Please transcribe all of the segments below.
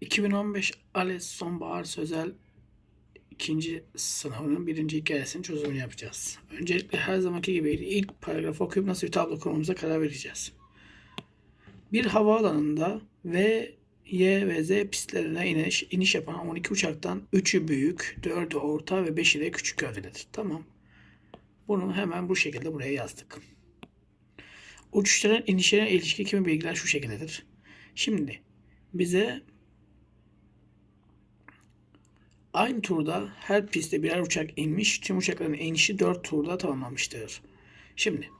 2015 ALES Sonbahar Sözel ikinci sınavının birinci hikayesinin çözümünü yapacağız. Öncelikle her zamanki gibi ilk paragrafı okuyup nasıl bir tablo kurmamıza karar vereceğiz. Bir havaalanında V, Y ve Z pistlerine iniş, iniş yapan 12 uçaktan 3'ü büyük, 4'ü orta ve 5'i de küçük gövdelidir. Tamam. Bunu hemen bu şekilde buraya yazdık. Uçuşların inişlerine ilişkin kimi bilgiler şu şekildedir. Şimdi bize aynı turda her pistte birer uçak inmiş. Tüm uçakların inişi 4 turda tamamlanmıştır. Şimdi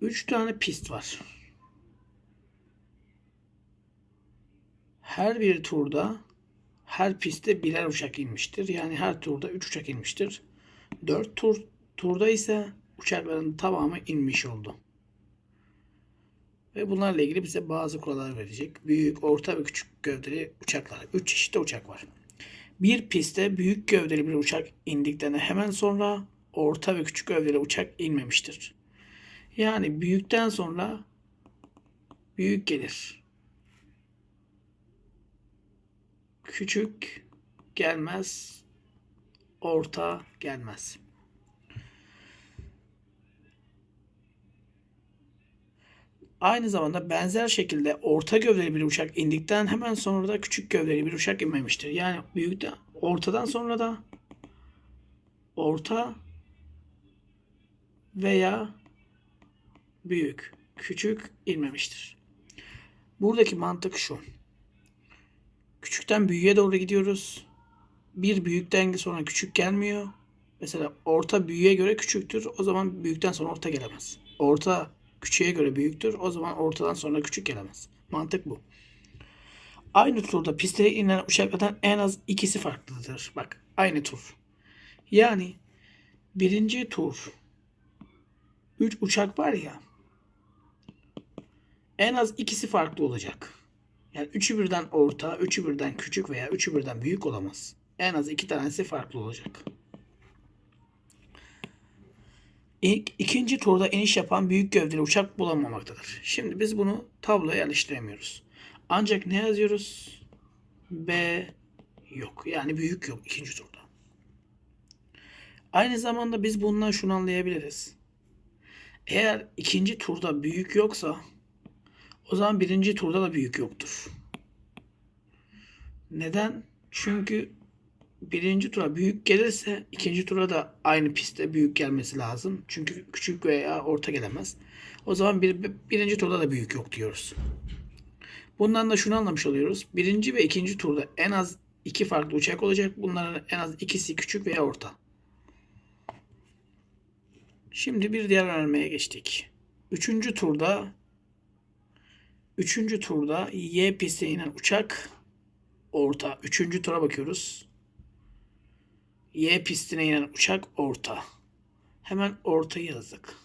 3 tane pist var. Her bir turda her pistte birer uçak inmiştir. Yani her turda 3 uçak inmiştir. 4 tur turda ise uçakların tamamı inmiş oldu. Ve bunlarla ilgili bize bazı kurallar verecek. Büyük, orta ve küçük gövdeli uçaklar. 3 çeşitli uçak var. Bir pistte büyük gövdeli bir uçak indikten hemen sonra orta ve küçük gövdeli uçak inmemiştir. Yani büyükten sonra büyük gelir. Küçük gelmez. Orta gelmez. Aynı zamanda benzer şekilde orta gövdeli bir uçak indikten hemen sonra da küçük gövdeli bir uçak inmemiştir. Yani büyükten ortadan sonra da orta veya büyük, küçük inmemiştir. Buradaki mantık şu. Küçükten büyüğe doğru gidiyoruz. Bir büyükten sonra küçük gelmiyor. Mesela orta büyüğe göre küçüktür. O zaman büyükten sonra orta gelemez. Orta küçüğe göre büyüktür. O zaman ortadan sonra küçük gelemez. Mantık bu. Aynı turda pistte inen uçaklardan en az ikisi farklıdır. Bak aynı tur. Yani birinci tur 3 uçak var ya en az ikisi farklı olacak. Yani üçü birden orta, üçü birden küçük veya üçü birden büyük olamaz. En az iki tanesi farklı olacak. İlk, ikinci turda iniş yapan büyük gövdeli uçak bulunmamaktadır. Şimdi biz bunu tabloya yerleştiremiyoruz. Ancak ne yazıyoruz? B yok. Yani büyük yok ikinci turda. Aynı zamanda biz bundan şunu anlayabiliriz. Eğer ikinci turda büyük yoksa o zaman birinci turda da büyük yoktur. Neden? Çünkü birinci tura büyük gelirse ikinci tura da aynı pistte büyük gelmesi lazım. Çünkü küçük veya orta gelemez. O zaman bir, birinci turda da büyük yok diyoruz. Bundan da şunu anlamış oluyoruz. Birinci ve ikinci turda en az iki farklı uçak olacak. Bunların en az ikisi küçük veya orta. Şimdi bir diğer önermeye geçtik. Üçüncü turda Üçüncü turda Y piste inen uçak orta. Üçüncü tura bakıyoruz. Y pistine inen uçak orta. Hemen ortayı yazdık.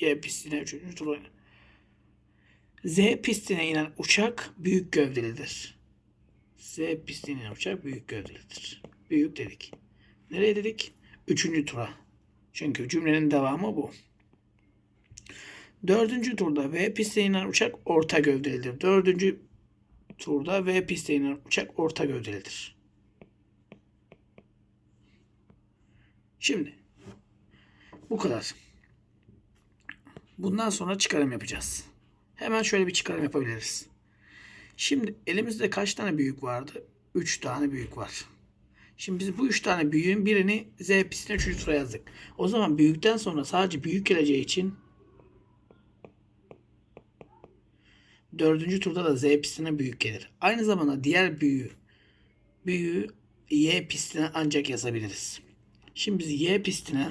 Y pistine üçüncü tura. Z pistine inen uçak büyük gövdelidir. Z pistine inen uçak büyük gövdelidir. Büyük dedik. Nereye dedik? Üçüncü tura. Çünkü cümlenin devamı bu. Dördüncü turda V piste inen uçak orta gövdelidir. Dördüncü turda V piste inen uçak orta gövdelidir. Şimdi bu kadar. Bundan sonra çıkarım yapacağız. Hemen şöyle bir çıkarım yapabiliriz. Şimdi elimizde kaç tane büyük vardı? 3 tane büyük var. Şimdi biz bu 3 tane büyüğün birini Z pistine 3. tura yazdık. O zaman büyükten sonra sadece büyük geleceği için dördüncü turda da Z pistine büyük gelir. Aynı zamanda diğer büyüğü büyüğü Y pistine ancak yazabiliriz. Şimdi biz Y pistine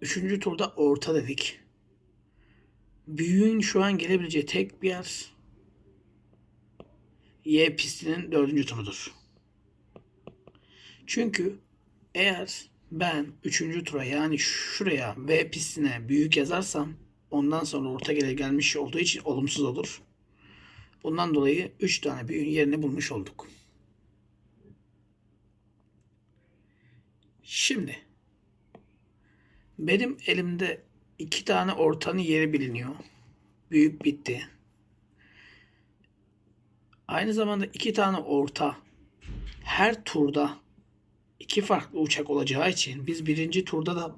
üçüncü turda orta dedik. Büyüğün şu an gelebileceği tek bir yer Y pistinin dördüncü turudur. Çünkü eğer ben üçüncü tura yani şuraya V pistine büyük yazarsam ondan sonra orta gele gelmiş olduğu için olumsuz olur. Bundan dolayı 3 tane büyüğün yerini bulmuş olduk. Şimdi benim elimde iki tane ortanın yeri biliniyor. Büyük bitti. Aynı zamanda iki tane orta her turda iki farklı uçak olacağı için biz birinci turda da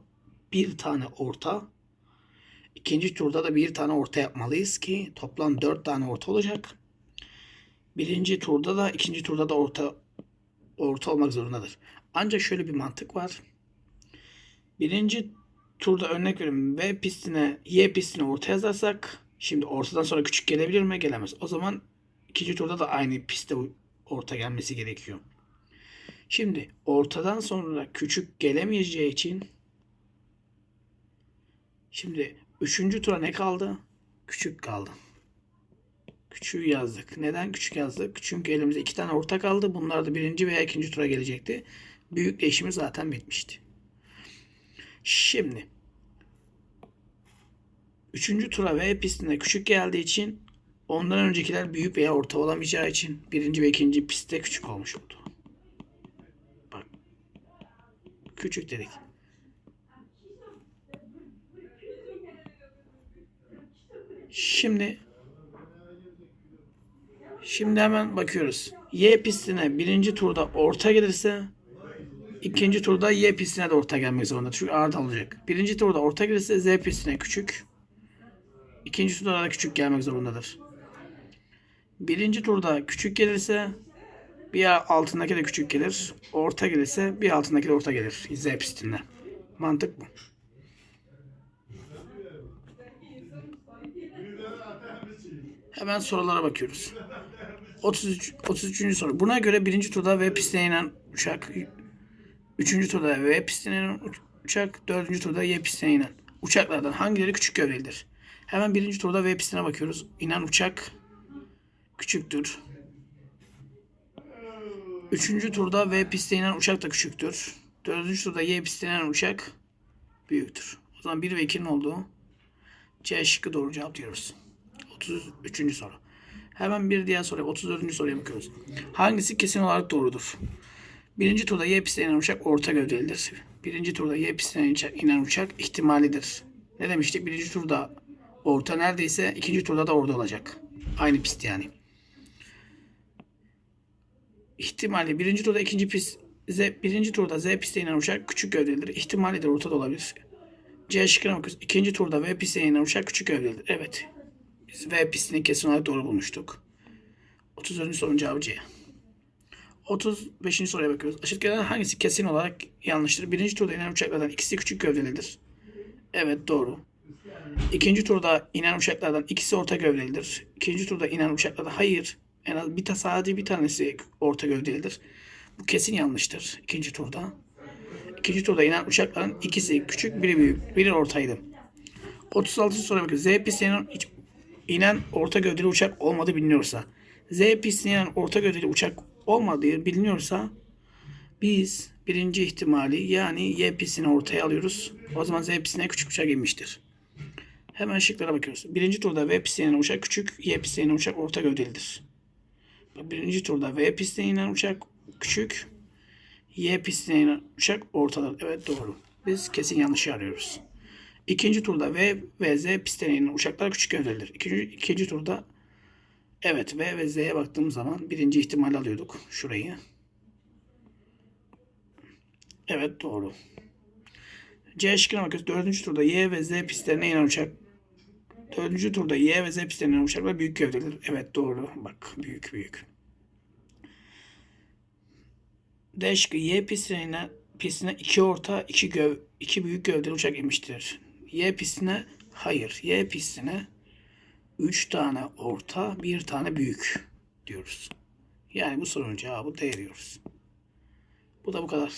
bir tane orta ikinci turda da bir tane orta yapmalıyız ki toplam dört tane orta olacak. Birinci turda da ikinci turda da orta orta olmak zorundadır. Ancak şöyle bir mantık var. Birinci turda örnek veriyorum V pistine Y pistine orta yazarsak şimdi ortadan sonra küçük gelebilir mi? Gelemez. O zaman ikinci turda da aynı piste orta gelmesi gerekiyor. Şimdi ortadan sonra küçük gelemeyeceği için şimdi üçüncü tura ne kaldı? Küçük kaldı. Küçüğü yazdık. Neden küçük yazdık? Çünkü elimizde iki tane orta kaldı. Bunlar da birinci veya ikinci tura gelecekti. Büyükle işimiz zaten bitmişti. Şimdi üçüncü tura V pistine küçük geldiği için ondan öncekiler büyük veya orta olamayacağı için birinci ve ikinci pistte küçük olmuş oldu. Bak. Küçük dedik. Şimdi Şimdi hemen bakıyoruz. Y pistine birinci turda orta gelirse ikinci turda Y pistine de orta gelmek zorunda. Çünkü ağır olacak. Birinci turda orta gelirse Z pistine küçük. İkinci turda da küçük gelmek zorundadır. Birinci turda küçük gelirse bir altındaki de küçük gelir. Orta gelirse bir altındaki de orta gelir. Z pistinde. Mantık bu. Hemen sorulara bakıyoruz. 33 33. soru. Buna göre birinci turda V pistine inen uçak, üçüncü turda V pistine inen uçak, dördüncü turda Y pistine inen uçaklardan hangileri küçük gövdelidir? Hemen birinci turda V pistine bakıyoruz. İnen uçak küçüktür. Üçüncü turda V pistine inen uçak da küçüktür. Dördüncü turda Y pistine inen uçak büyüktür. O zaman 1 ve 2'nin olduğu C şıkkı doğru cevap diyoruz. 33. soru. Hemen bir diğer soruya 34. soruya bakıyoruz. Hangisi kesin olarak doğrudur? Birinci turda Y pistine inen uçak orta gövdelidir. Birinci turda Y pistine inen uçak ihtimalidir. Ne demiştik? Birinci turda orta neredeyse ikinci turda da orada olacak. Aynı pist yani. İhtimali birinci turda ikinci pist Z, birinci turda Z pistine inen uçak küçük gövdelidir. İhtimalidir ortada olabilir. C şıkkına bakıyoruz. İkinci turda V pistine inen uçak küçük gövdelidir. Evet. Biz V pistini kesin olarak doğru bulmuştuk. 34. sorunun cevabı C. 35. soruya bakıyoruz. Aşağıdakilerden hangisi kesin olarak yanlıştır? Birinci turda inen uçaklardan ikisi küçük gövdelidir. Evet doğru. İkinci turda inen uçaklardan ikisi orta gövdelidir. İkinci turda inen uçaklardan hayır. En az bir ta sadece bir tanesi orta gövdelidir. Bu kesin yanlıştır. İkinci turda. İkinci turda inen uçakların ikisi küçük, biri büyük, biri ortaydı. 36. soruya bakıyoruz. Z pistinin inen orta gövdeli uçak olmadığı biliniyorsa, Z pistine inen orta gövdeli uçak olmadığı biliniyorsa biz birinci ihtimali yani Y pistini ortaya alıyoruz. O zaman Z pistine küçük uçak inmiştir. Hemen şıklara bakıyoruz. Birinci turda V pistine inen uçak küçük, Y pistine inen uçak orta gövdelidir. Birinci turda V pistine inen uçak küçük, Y pistine inen uçak ortadır. Evet doğru. Biz kesin yanlışı arıyoruz. İkinci turda V ve Z pistine inen uçaklar küçük gövdelidir. İkinci, ikinci turda evet V ve Z'ye baktığımız zaman birinci ihtimal alıyorduk şurayı. Evet doğru. C şıkkına bakıyoruz. Dördüncü turda Y ve Z pistlerine inen uçak. Dördüncü turda Y ve Z pistlerine inen uçaklar büyük gövdelidir. Evet doğru. Bak büyük büyük. D şıkkı Y pistine inen pistine iki orta, iki göv, iki büyük gövdeli uçak inmiştir. Y pistine hayır. Y pistine 3 tane orta, bir tane büyük diyoruz. Yani bu sorunun cevabı D diyoruz. Bu da bu kadar.